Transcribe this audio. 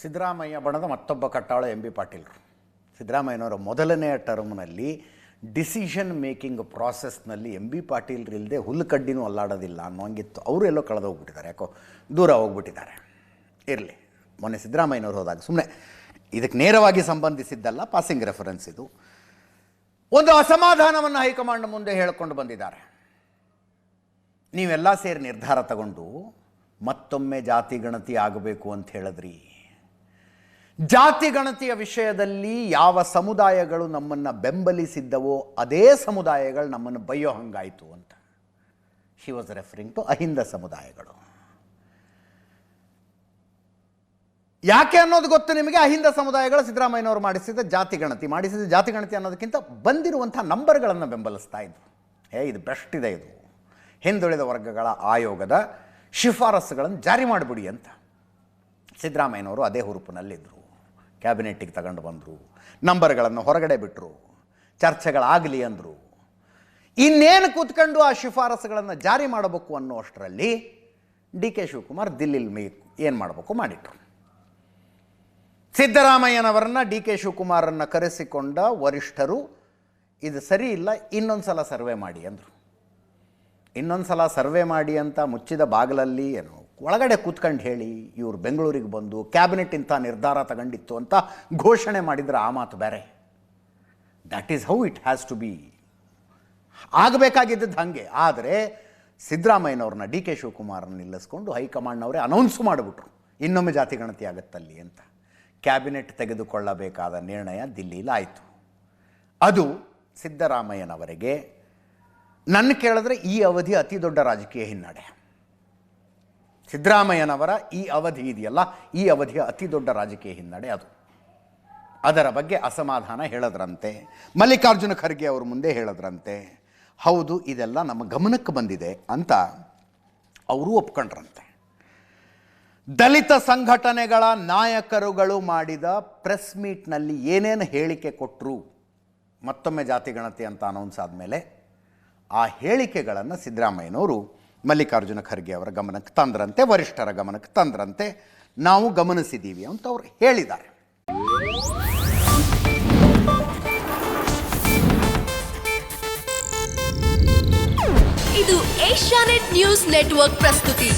ಸಿದ್ದರಾಮಯ್ಯ ಬಣದ ಮತ್ತೊಬ್ಬ ಕಟ್ಟಾಳು M B ಪಾಟೀಲ್ರು. ಸಿದ್ದರಾಮಯ್ಯನವರ ಮೊದಲನೆಯ ಟರ್ಮ್ನಲ್ಲಿ ಡಿಸಿಷನ್ ಮೇಕಿಂಗ್ ಪ್ರಾಸೆಸ್ನಲ್ಲಿ ಎಂ ಬಿ ಪಾಟೀಲ್ರು ಇಲ್ಲದೆ ಹುಲ್ಲುಕಡ್ಡಿನೂ ಅಲ್ಲಾಡೋದಿಲ್ಲ ಅನ್ನೋಂಗಿತ್ತು ಅವರು ಎಲ್ಲೋ ಕಳೆದು ಹೋಗ್ಬಿಟ್ಟಿದ್ದಾರೆ ಯಾಕೋ ದೂರ ಹೋಗ್ಬಿಟ್ಟಿದ್ದಾರೆ. ಇರಲಿ, ಮೊನ್ನೆ ಸಿದ್ದರಾಮಯ್ಯನವರು ಹೋದಾಗ ಸುಮ್ಮನೆ ಇದಕ್ಕೆ ನೇರವಾಗಿ ಸಂಬಂಧಿಸಿದ್ದಲ್ಲ ಪಾಸಿಂಗ್ ರೆಫರೆನ್ಸ್ ಇದು. ಒಂದು ಅಸಮಾಧಾನವನ್ನು ಹೈಕಮಾಂಡ್ ಮುಂದೆ ಹೇಳಿಕೊಂಡು ಬಂದಿದ್ದಾರೆ. ನೀವೆಲ್ಲ ಸೇರಿ ನಿರ್ಧಾರ ತಗೊಂಡು ಮತ್ತೊಮ್ಮೆ ಜಾತಿ ಗಣತಿ ಆಗಬೇಕು ಅಂತ ಹೇಳಿದ್ರಿ. ಜಾತಿ ಗಣತಿಯ ವಿಷಯದಲ್ಲಿ ಯಾವ ಸಮುದಾಯಗಳು ನಮ್ಮನ್ನು ಬೆಂಬಲಿಸಿದ್ದವೋ ಅದೇ ಸಮುದಾಯಗಳು ನಮ್ಮನ್ನು ಬೈಯೋ ಹಂಗಾಯಿತು ಅಂತ. She was referring to Ahinda ಸಮುದಾಯಗಳು. ಯಾಕೆ ಅನ್ನೋದು ಗೊತ್ತು ನಿಮಗೆ? ಅಹಿಂದ ಸಮುದಾಯಗಳು ಸಿದ್ದರಾಮಯ್ಯನವರು ಮಾಡಿಸಿದ ಜಾತಿ ಗಣತಿ. ಮಾಡಿಸಿದ ಜಾತಿ ಗಣತಿ ಅನ್ನೋದಕ್ಕಿಂತ ಬಂದಿರುವಂಥ ನಂಬರ್ಗಳನ್ನು ಬೆಂಬಲಿಸ್ತಾ ಇದ್ರು. ಏ, ಇದು ಬೆಸ್ಟ್ ಇದೆ ಇದು. ಹಿಂದುಳಿದ ವರ್ಗಗಳ ಆಯೋಗದ ಶಿಫಾರಸುಗಳನ್ನು ಜಾರಿ ಮಾಡಿಬಿಡಿ ಅಂತ. ಸಿದ್ದರಾಮಯ್ಯನವರು ಅದೇ ಹುರುಪಿನಲ್ಲಿದ್ದರು ಕ್ಯಾಬಿನೆಟ್ಟಿಗೆ ತಗೊಂಡು ಬಂದರು, ನಂಬರ್ಗಳನ್ನು ಹೊರಗಡೆ ಬಿಟ್ಟರು ಚರ್ಚೆಗಳಾಗಲಿ ಅಂದರು. ಇನ್ನೇನು ಕೂತ್ಕೊಂಡು ಆ ಶಿಫಾರಸುಗಳನ್ನು ಜಾರಿ ಮಾಡಬೇಕು ಅನ್ನೋ ಅಷ್ಟರಲ್ಲಿ ಡಿ ಕೆ ಶಿವಕುಮಾರ್ ದಿಲ್ಲಿಲ್ ಮೇ ಏನು ಮಾಡಬೇಕು ಮಾಡಿಟ್ರು. ಸಿದ್ದರಾಮಯ್ಯನವರನ್ನ ಡಿ ಕೆ ಶಿವಕುಮಾರನ್ನು ಕರೆಸಿಕೊಂಡ ವರಿಷ್ಠರು, ಇದು ಸರಿ ಇಲ್ಲ ಇನ್ನೊಂದು ಸಲ ಸರ್ವೆ ಮಾಡಿ ಅಂದರು. ಇನ್ನೊಂದು ಸಲ ಸರ್ವೆ ಮಾಡಿ ಅಂತ ಮುಚ್ಚಿದ ಬಾಗಿಲಲ್ಲಿ ಏನು ಒಳಗಡೆ ಕೂತ್ಕೊಂಡು ಹೇಳಿ, ಇವರು ಬೆಂಗಳೂರಿಗೆ ಬಂದು ಕ್ಯಾಬಿನೆಟ್ ಇಂಥ ನಿರ್ಧಾರ ತಗೊಂಡಿತ್ತು ಅಂತ ಘೋಷಣೆ ಮಾಡಿದ್ರೆ ಆ ಮಾತು ಬೇರೆ. That is how it has to be ಆಗಬೇಕಾಗಿದ್ದದ್ದು ಹಾಗೆ. ಆದರೆ ಸಿದ್ದರಾಮಯ್ಯನವ್ರನ್ನ ಡಿ ಕೆ ಶಿವಕುಮಾರನ್ನ ನಿಲ್ಲಿಸ್ಕೊಂಡು ಹೈಕಮಾಂಡ್ನವರೇ ಅನೌನ್ಸ್ ಮಾಡಿಬಿಟ್ರು. ಇನ್ನೊಮ್ಮೆ ಜಾತಿ ಗಣತಿ ಆಗುತ್ತಲ್ಲಿ ಅಂತ. ಕ್ಯಾಬಿನೆಟ್ ತೆಗೆದುಕೊಳ್ಳಬೇಕಾದ ನಿರ್ಣಯ ದಿಲ್ಲಿಲಾಯಿತು ಅದು ಸಿದ್ದರಾಮಯ್ಯನವರಿಗೆ ನನ್ನ ಕೇಳಿದ್ರೆ ಈ ಅವಧಿ ಅತಿ ದೊಡ್ಡ ರಾಜಕೀಯ ಹಿನ್ನಡೆ. ಸಿದ್ದರಾಮಯ್ಯನವರ ಈ ಅವಧಿ ಇದೆಯಲ್ಲ, ಈ ಅವಧಿಯ ಅತಿ ದೊಡ್ಡ ರಾಜಕೀಯ ಹಿನ್ನಡೆ ಅದು. ಅದರ ಬಗ್ಗೆ ಅಸಮಾಧಾನ ಹೇಳದ್ರಂತೆ, ಮಲ್ಲಿಕಾರ್ಜುನ ಖರ್ಗೆ ಅವರು ಮುಂದೆ ಹೇಳದ್ರಂತೆ, ಹೌದು, ಇದೆಲ್ಲ ನಮ್ಮ ಗಮನಕ್ಕೆ ಬಂದಿದೆ ಅಂತ ಅವರು ಒಪ್ಕೊಂಡ್ರಂತೆ. ದಲಿತ ಸಂಘಟನೆಗಳ ನಾಯಕರುಗಳು ಮಾಡಿದ ಪ್ರೆಸ್ ಮೀಟ್ನಲ್ಲಿ ಏನೇನು ಹೇಳಿಕೆ ಕೊಟ್ಟರು ಮತ್ತೊಮ್ಮೆ ಜಾತಿ ಗಣತಿ ಅಂತ ಅನೌನ್ಸ್ ಆದಮೇಲೆ, ಆ ಹೇಳಿಕೆಗಳನ್ನು ಸಿದ್ದರಾಮಯ್ಯನವರು ಮಲ್ಲಿಕಾರ್ಜುನ ಖರ್ಗೆ ಅವರ ಗಮನಕ್ಕೆ ತಂದ್ರಂತೆ, ವರಿಷ್ಠರ ಗಮನಕ್ಕೆ ತಂದ್ರಂತೆ, ನಾವು ಗಮನಿಸಿದ್ದೀವಿ ಅಂತ ಅವರು ಹೇಳಿದ್ದಾರೆ. ಇದು ಏಷ್ಯಾನೆಟ್ ನ್ಯೂಸ್ ನೆಟ್ವರ್ಕ್ ಪ್ರಸ್ತುತಿ.